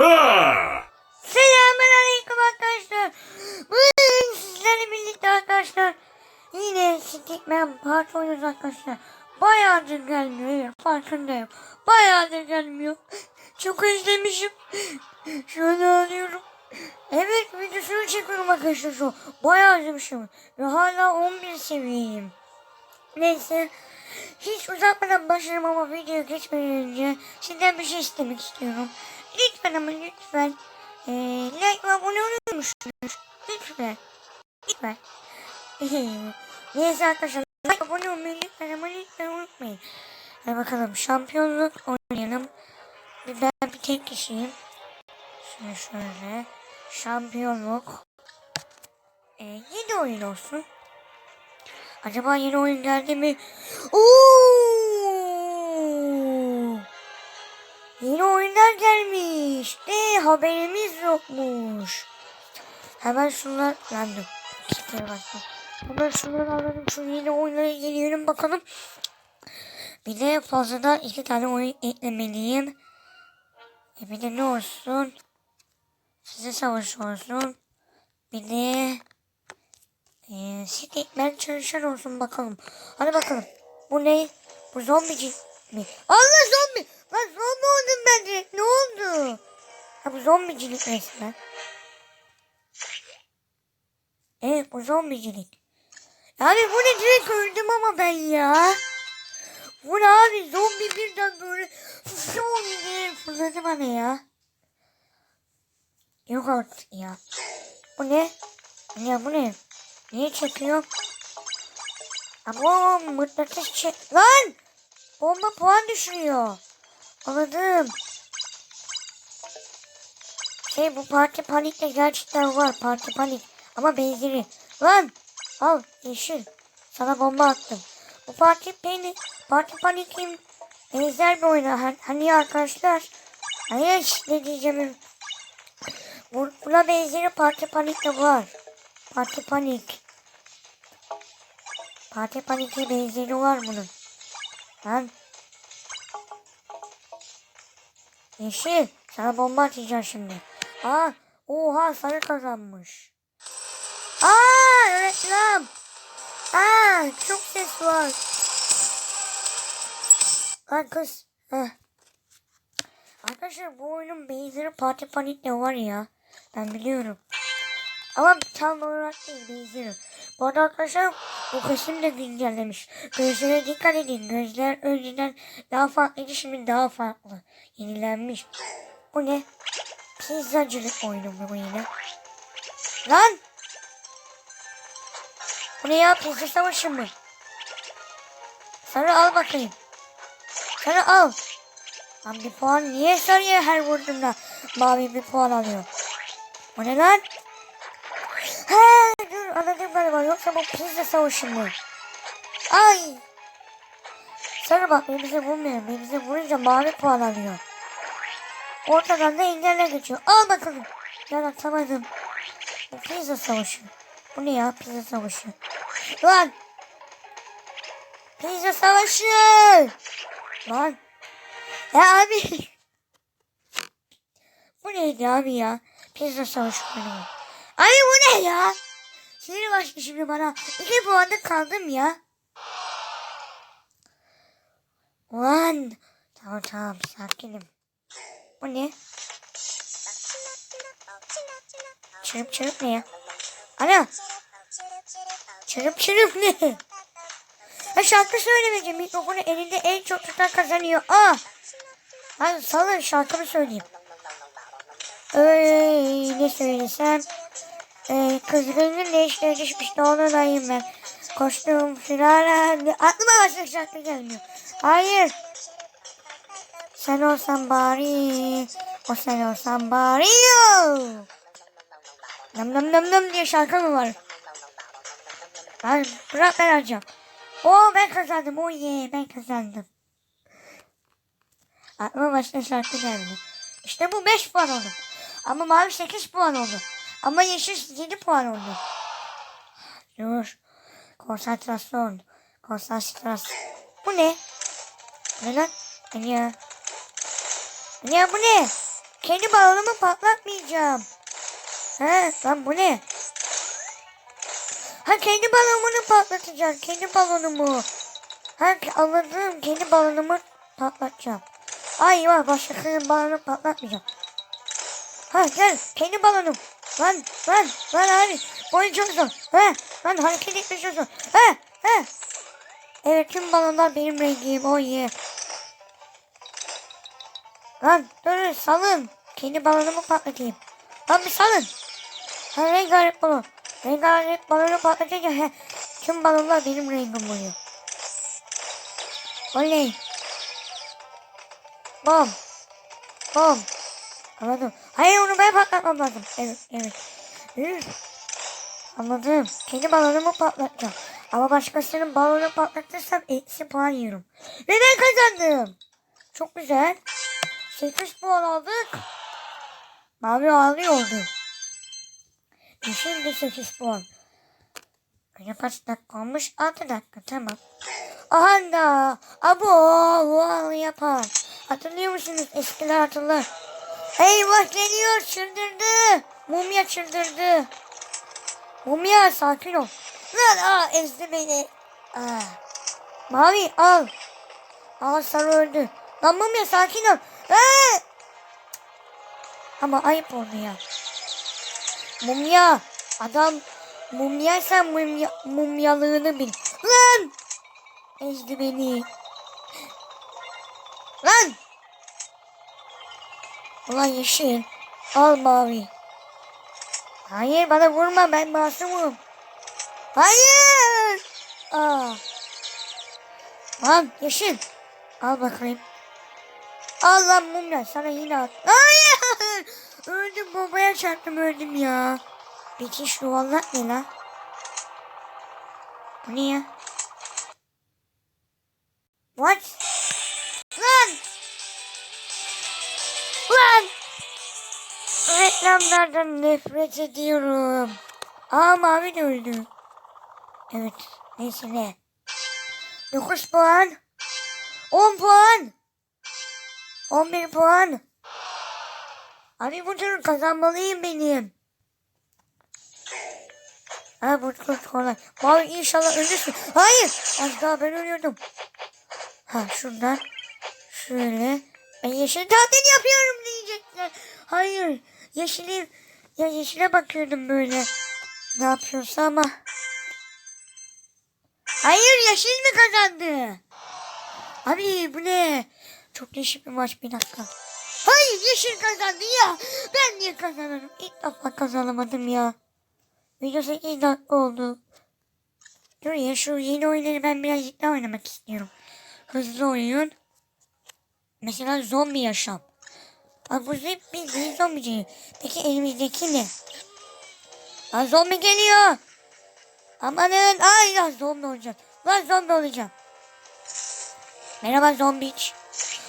Selamun aleyküm arkadaşlar. Bugün sizlerle birlikte arkadaşlar yine Stickman Part oynuyoruz arkadaşlar. Bayağıdır gelmiyor. Farkındayım. Bayağıdır gelmiyor. Çok özlemişim. Şöyle alıyorum. Evet videosunu çekiyorum arkadaşlar şu. Bayağı özlemişim. Ve hala 11 seviyeyim. Neyse. Hiç uzatmadan başlarım ama video geçmeden önce sizden bir şey istemek istiyorum. Lütfen ama lütfen ee, like ve abone olur musunuz? Lütfen. Lütfen. Neyse arkadaşlar like abone olmayı lütfen ama lütfen unutmayın. Hadi bakalım şampiyonluk oynayalım. Ben bir tek kişiyim. Şöyle şöyle. Şampiyonluk. Ee, yeni oyun olsun. Acaba yeni oyun geldi mi? Oo! Yeni oyunlar gelmiş. Ne haberimiz yokmuş. Hemen şunlar yandım. Hemen şunları alalım. Şu yeni oyunlara geliyorum bakalım. Bir de fazladan iki tane oyun eklemeliyim. E bir de ne olsun? Size savaş olsun. Bir de ee, Stickman çalışan olsun bakalım. Hadi bakalım. Bu ne? Bu zombici? Allah zombi! Lan zombi oldum ben direkt. Ne oldu? Ha bu zombicilik resmen. Evet bu zombicilik. Abi bu ne direkt öldüm ama ben ya. Bu ne abi zombi birden böyle zombi diye fırladı bana ya. Yok artık ya. Bu ne? Ya bu ne? Niye çekiyor? Ama mıknatıs çek... Lan! Bomba puan düşürüyor. Anladım. Şey bu parti panikle gerçekten var. Parti panik. Ama benzeri. Lan! Al yeşil. Sana bomba attım. Bu parti panik. Parti panikim benzer bir oyuna. Hani arkadaşlar. Hayır ne diyeceğim. Bu- Buna benzeri parti panik de var. Parti panik. Parti panik'e benzeri var bunun. Lan. Yeşil. Sana bomba atacağım şimdi. Aa. Oha sarı kazanmış. Aa reklam. Aa çok ses var. Lan kız. Heh. Arkadaşlar bu oyunun benzeri Parti Panik'le var ya. Ben biliyorum. Ama tam olarak değil benziyor. Bu arada arkadaşlar bu kısım da güncellemiş. Gözlere dikkat edin. Gözler önceden daha farklıydı şimdi daha farklı. Yenilenmiş. Bu ne? Pizzacılık oyunu bu yine. Lan! Bu ne ya? Pizza savaşı mı? Sarı al bakayım. Sarı al. Lan bir puan niye sarıya her vurduğumda mavi bir puan alıyor? O ne lan? He dur anladım galiba yoksa bu pizza savaşı mı? Ay. Sarı bak bize vurmuyor. Bize vurunca mavi puan alıyor. Ortadan da engelle geçiyor. Al bakalım. Yaratamadım. Bu pizza savaşı. Bu ne ya pizza savaşı? Lan. Pizza savaşı. Lan. Ya abi. Bu neydi abi ya? Pizza savaşı. Abi bu ne ya? Sinir başlı şimdi bana. İki puanda kaldım ya. Ulan. Tamam tamam sakinim. Bu ne? Çırıp çırıp ne ya? Ana. Çırıp çırıp ne? Ha şarkı söylemeyeceğim. Mikrofonu elinde en çok tutan kazanıyor. Aa. Hadi salın şarkımı söyleyeyim. Öyle ne söylesem. Ee, kızgınlığın değişmeye düşmüştü onunlayım ben. Koştum firara. Aklıma başka şarkı gelmiyor. Hayır. Sen olsan bari. O sen olsan bari. Nam nam nam nam diye şarkı mı var? Lan bırak ben alacağım. Oo ben kazandım. Oh yeah ben kazandım. Aklıma başka şarkı geldi. İşte bu 5 puan oldu. Ama mavi 8 puan oldu. Ama yeşil 7 puan oldu. Dur. Konsantrasyon. Konsantrasyon. Bu ne? Ne lan? Ya? Ya bu ne? kendi balonumu patlatmayacağım. He lan bu ne? Ha kendi balonumu patlatacağım. Kendi balonumu. Ha anladım. Kendi balonumu patlatacağım. Ay var başkasının balonu patlatmayacağım. Ha gel kendi balonum. Lan lan lan abi. Boyu çok zor. Ha lan hareket etmesi çok zor. Ha ha. Evet tüm balonlar benim rengim. Oh yeah. Lan dur salın. Kendi balonumu patlatayım. Lan bir salın. Ha rengarenk balon. Rengarenk balonu patlatınca he, tüm balonlar benim rengim oluyor. Oley. Bom. Bom. Anladım. Hayır onu ben patlatmam lazım. Evet evet. Üf. Anladım. Kendi balonumu patlatacağım. Ama başkasının balonu patlatırsam eksi puan yiyorum. Ve ben kazandım. Çok güzel. 8 puan aldık. Mavi ağlıyordu. Şimdi 8 puan. Öyle kaç dakika olmuş? 6 dakika tamam. Aha da abo wow yapar. Hatırlıyor musunuz eskiler hatırlar. Eyvah geliyor çıldırdı. Mumya çıldırdı. Mumya sakin ol. Lan aa ezdi beni. Aa. Mavi al. Al sarı öldü. Lan mumya sakin ol. Aa! Ama ayıp oldu ya. Mumya. Adam mumyaysa mumya, mumyalığını bil. Lan! Ezdi beni. Ulan yeşil. Al mavi. Hayır bana vurma ben masumum. Hayır! Aa. Lan yeşil. Al bakayım. Al lan mumya sana yine at. Hayır! Öldüm bombaya çarptım öldüm ya. Bitiş yuvarlak ne lan? Bu ne ya? What? Lan! Reklamlardan nefret ediyorum. Aa mavi de öldü. Evet. Neyse ne. 9 puan. 10 puan. 11 puan. Abi bu turu kazanmalıyım benim. Ha bu çok kolay. Mavi inşallah ölürsün. Hayır. Az daha ben ölüyordum. Ha şuradan. Şöyle. Ben yeşil tatil yapıyorum diyecekler. Hayır. Yeşili ya yeşile bakıyordum böyle. Ne yapıyorsa ama. Hayır yeşil mi kazandı? Abi bu ne? Çok değişik bir maç bir dakika. Hayır yeşil kazandı ya. Ben niye kazanırım? İlk defa kazanamadım ya. Video 8 dakika oldu. Dur ya şu yeni oyunları ben birazcık daha oynamak istiyorum. Hızlı oyun. Mesela zombi yaşam. Abi bu hep bildiğin zombici. Peki elimizdeki ne? Aa, zombi geliyor. Amanın. Ay ya zombi olacağım. Lan zombi olacağım. Merhaba zombi.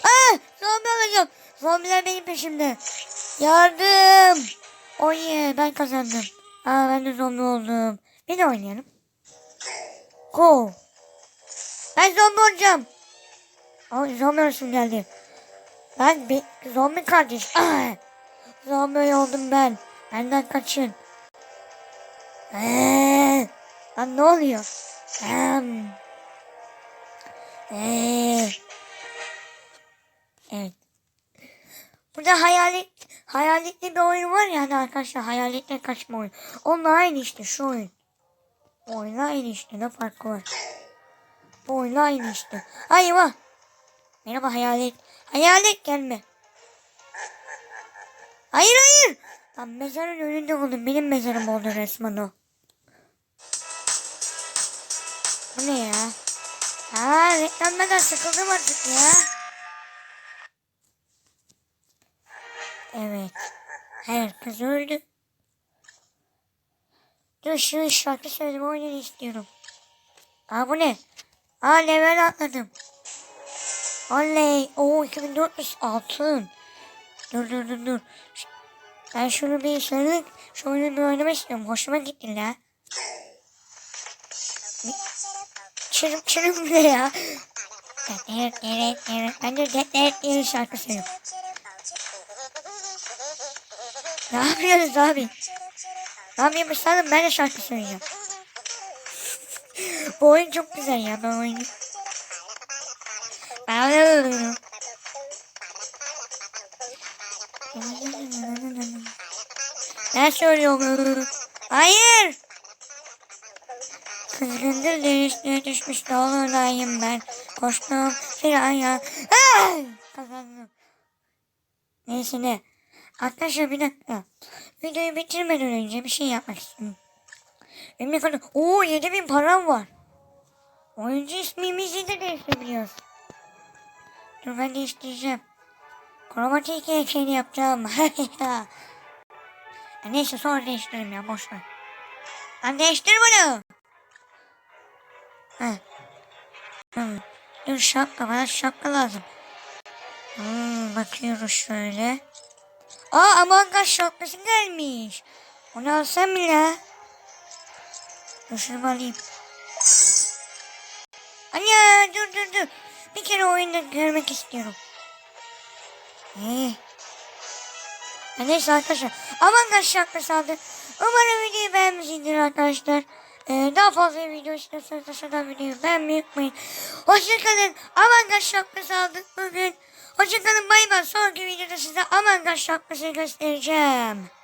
Aa zombi olacağım. Zombiler benim peşimde. Yardım. Oh yeah ben kazandım. Aa ben de zombi oldum. Bir de oynayalım. Go. Ben zombi olacağım. Ay zombi olsun geldi. Ben bir zombi kardeş. Aa, zombi oldum ben. Benden kaçın. Ee, lan ne oluyor? Ee, ee. Evet. Burada hayalet hayaletli bir oyun var ya hani arkadaşlar hayaletle kaçma oyun. Onunla aynı işte şu oyun. Oyunla aynı işte ne farkı var? Bu oyunla aynı işte. Ay vah. Merhaba hayalet. Hayalet gelme. Hayır hayır. Lan mezarın önünde buldum. Benim mezarım oldu resmen o. Bu ne ya? Aa reklamlardan sıkıldım artık ya. Evet. Herkes öldü. Dur şu şarkı söyleme oyunu istiyorum. Aa bu ne? Aa level atladım. Oley. Oo 2400 altın. Dur dur dur dur. Ben şunu bir sarık. Şu oyunu bir oynamak istiyorum. Hoşuma gitti la. Çırp çırp ne ya? Evet evet evet. Ben de evet evet diye şarkı söylüyorum. Ne yapıyoruz abi? Ne yapayım sanırım ben de şarkı söyleyeceğim. Bu oyun çok güzel ya ben oyunu. Ne söylüyorum? Hayır. Kızgındır üstüne düşmüş dolunayım ben. Koştum firaya. Ay! Kazandım. Neyse ne. Arkadaşlar bir dakika. Videoyu bitirmeden önce bir şey yapmak istiyorum. Benim kadar... Oo 7000 param var. Oyuncu ismimizi de değiştirebiliyoruz. Dur ben değiştireceğim. Kromatik ekeni yapacağım. Ya Neyse sonra değiştiririm ya boş ver. Lan değiştir bunu. Heh. Hmm. Dur şapka bana şapka lazım. Hmm, bakıyoruz şöyle. Aa Among Us şapkası gelmiş. Onu alsam la? Dur şunu alayım. Anne dur dur dur. Bir kere oyunda görmek istiyorum. Ya neyse arkadaşlar. Among Us şapkası aldı. Umarım videoyu beğenmişsinizdir arkadaşlar. Ee, daha fazla video istiyorsanız aşağıdan videoyu beğenmeyi unutmayın. Hoşçakalın. Among Us şapkası aldık bugün. Hoşçakalın bay bay. Sonraki videoda size Us şapkasını göstereceğim.